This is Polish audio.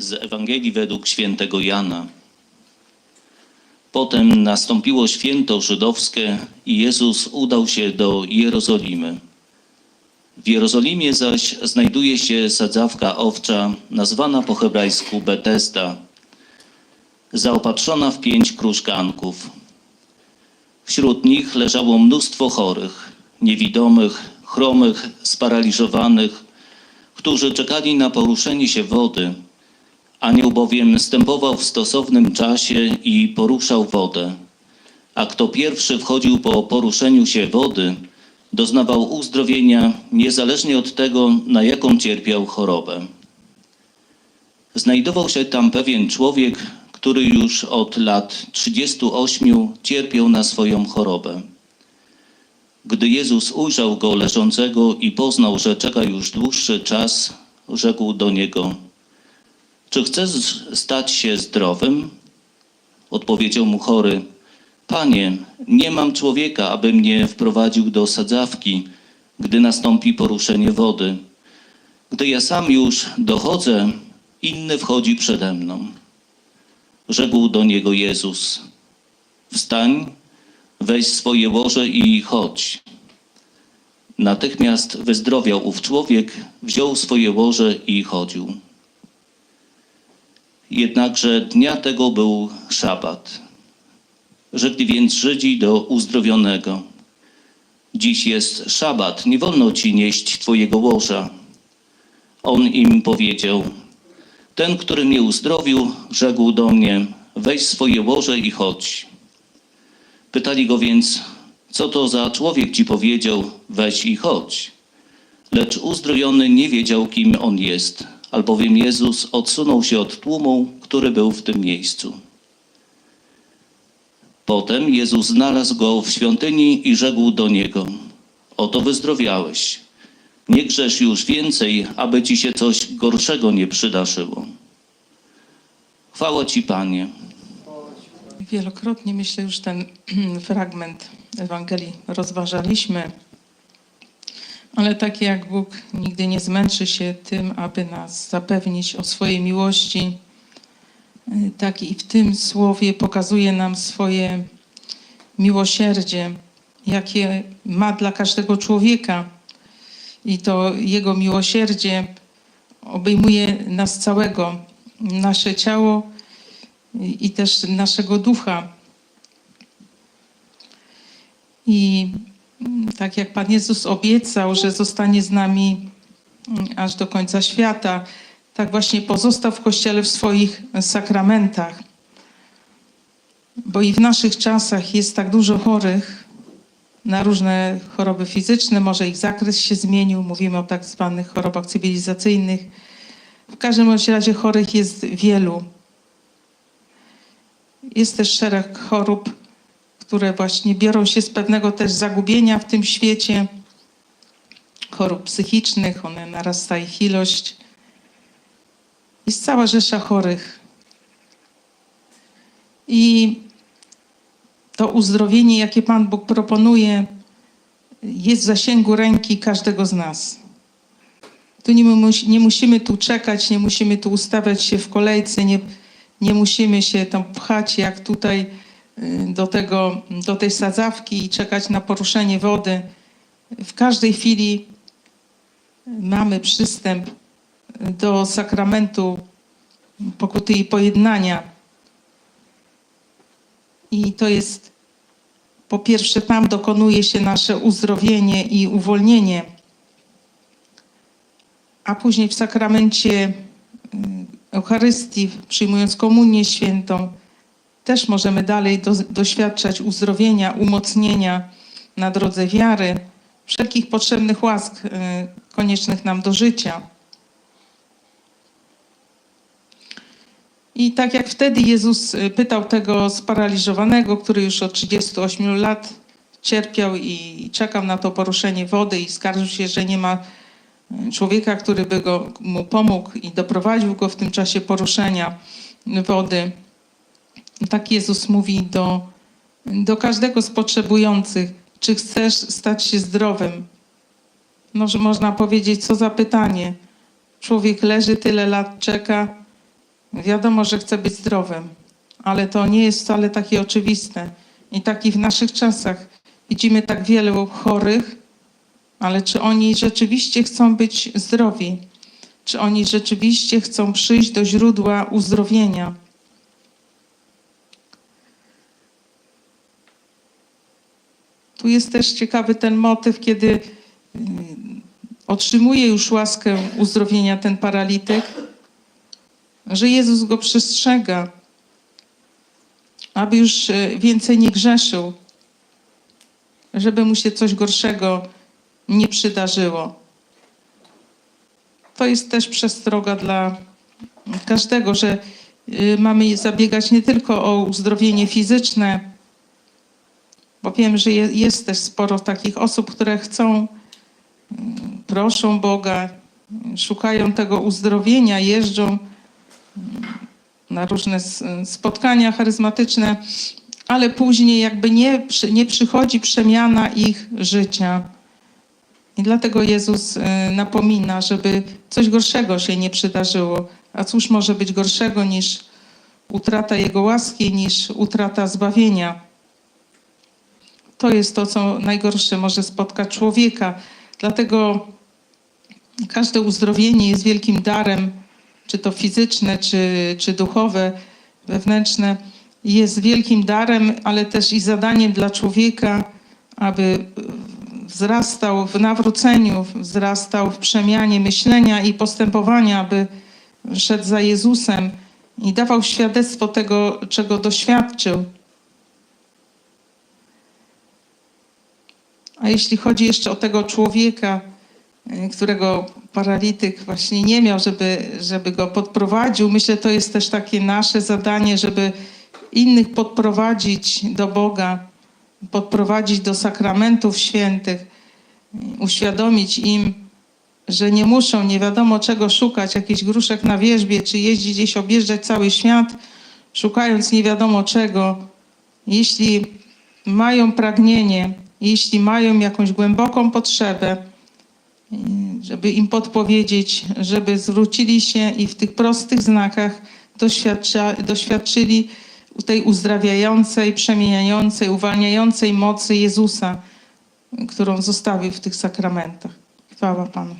z Ewangelii według świętego Jana. Potem nastąpiło święto żydowskie i Jezus udał się do Jerozolimy. W Jerozolimie zaś znajduje się sadzawka owcza, nazwana po hebrajsku Betesda, zaopatrzona w pięć krużganków. Wśród nich leżało mnóstwo chorych, niewidomych, chromych, sparaliżowanych, którzy czekali na poruszenie się wody. Anioł bowiem stępował w stosownym czasie i poruszał wodę. A kto pierwszy wchodził po poruszeniu się wody, doznawał uzdrowienia niezależnie od tego, na jaką cierpiał chorobę. Znajdował się tam pewien człowiek, który już od lat 38 cierpiał na swoją chorobę. Gdy Jezus ujrzał go leżącego i poznał, że czeka już dłuższy czas, rzekł do niego: Czy chcesz stać się zdrowym? Odpowiedział mu chory: Panie, nie mam człowieka, aby mnie wprowadził do sadzawki, gdy nastąpi poruszenie wody. Gdy ja sam już dochodzę, inny wchodzi przede mną. Rzekł do niego Jezus: Wstań, weź swoje łoże i chodź. Natychmiast wyzdrowiał ów człowiek, wziął swoje łoże i chodził. Jednakże dnia tego był szabat. Rzekli więc Żydzi do uzdrowionego: Dziś jest szabat, nie wolno ci nieść twojego łoża. On im powiedział: Ten, który mnie uzdrowił, rzekł do mnie: Weź swoje łoże i chodź. Pytali go więc, co to za człowiek ci powiedział, weź i chodź. Lecz uzdrowiony nie wiedział, kim on jest, albowiem Jezus odsunął się od tłumu, który był w tym miejscu. Potem Jezus znalazł go w świątyni i rzekł do niego: Oto wyzdrowiałeś. Nie grzesz już więcej, aby ci się coś gorszego nie przydarzyło. Chwała ci, Panie. Wielokrotnie myślę już ten fragment Ewangelii rozważaliśmy, ale tak jak Bóg nigdy nie zmęczy się tym, aby nas zapewnić o swojej miłości, y, tak i w tym słowie pokazuje nam swoje miłosierdzie, jakie ma dla każdego człowieka. I to Jego miłosierdzie obejmuje nas całego, nasze ciało, i też naszego ducha. I tak jak Pan Jezus obiecał, że zostanie z nami mm, aż do końca świata, tak właśnie pozostał w Kościele w swoich sakramentach. Bo i w naszych czasach jest tak dużo chorych na różne choroby fizyczne, może ich zakres się zmienił, mówimy o tak zwanych chorobach cywilizacyjnych. W każdym razie chorych jest wielu. Jest też szereg chorób, które właśnie biorą się z pewnego też zagubienia w tym świecie. Chorób psychicznych, one narasta ich ilość. Jest cała rzesza chorych. I to uzdrowienie, jakie Pan Bóg proponuje, jest w zasięgu ręki każdego z nas. Tu nie, nie musimy tu czekać, nie musimy tu ustawiać się w kolejce, nie, nie musimy się tam pchać jak tutaj do, tego, do tej sadzawki i czekać na poruszenie wody. W każdej chwili mamy przystęp do sakramentu pokuty i pojednania. I to jest po pierwsze tam dokonuje się nasze uzdrowienie i uwolnienie, a później w sakramencie y, Eucharystii, przyjmując komunię świętą, też możemy dalej do, doświadczać uzdrowienia, umocnienia na drodze wiary, wszelkich potrzebnych łask y, koniecznych nam do życia. I tak jak wtedy Jezus y, pytał tego sparaliżowanego, który już od 38 lat cierpiał i czekał na to poruszenie wody i skarżył się, że nie ma y, człowieka, który by go, mu pomógł i doprowadził go w tym czasie poruszenia wody. Tak Jezus mówi do, do każdego z potrzebujących, czy chcesz stać się zdrowym? Może można powiedzieć, co za pytanie. Człowiek leży tyle lat, czeka, Wiadomo, że chce być zdrowym, ale to nie jest wcale takie oczywiste. I taki w naszych czasach widzimy tak wielu chorych, ale czy oni rzeczywiście chcą być zdrowi? Czy oni rzeczywiście chcą przyjść do źródła uzdrowienia? Jest też ciekawy ten motyw, kiedy mm, otrzymuje już łaskę uzdrowienia ten paralityk, że Jezus go przestrzega, aby już e, więcej nie grzeszył, żeby mu się coś gorszego nie przydarzyło. To jest też przestroga dla każdego, że y, mamy zabiegać nie tylko o uzdrowienie fizyczne, wiem, że je- jest też sporo takich osób, które chcą, mm, proszą Boga, szukają tego uzdrowienia, jeżdżą mm, na różne spotkania charyzmatyczne, ale później jakby nie, nie przychodzi przemiana ich życia. I dlatego Jezus y, napomina, żeby coś gorszego się nie przydarzyło. A cóż może być gorszego niż utrata Jego łaski, niż utrata zbawienia? To jest to, co najgorsze może spotkać człowieka. Dlatego każde uzdrowienie jest wielkim darem, czy to fizyczne, czy, czy duchowe, wewnętrzne, jest wielkim darem, ale też i zadaniem dla człowieka, aby wzrastał w nawróceniu, wzrastał w przemianie myślenia i postępowania, aby szedł za Jezusem i dawał świadectwo tego, czego doświadczył. A jeśli chodzi jeszcze o tego człowieka, y, którego paralityk właśnie nie miał, żeby, żeby go podprowadził, myślę, to jest też takie nasze zadanie, żeby innych podprowadzić do Boga, podprowadzić do sakramentów świętych, uświadomić im, że nie muszą nie wiadomo czego szukać, jakichś gruszek na wierzbie, czy jeździć gdzieś objeżdżać cały świat, szukając nie wiadomo czego. Jeśli mają pragnienie, jeśli mają jakąś głęboką potrzebę, żeby im podpowiedzieć, żeby zwrócili się i w tych prostych znakach doświadczyli tej uzdrawiającej, przemieniającej, uwalniającej mocy Jezusa, którą zostawił w tych sakramentach. Chwała Panu.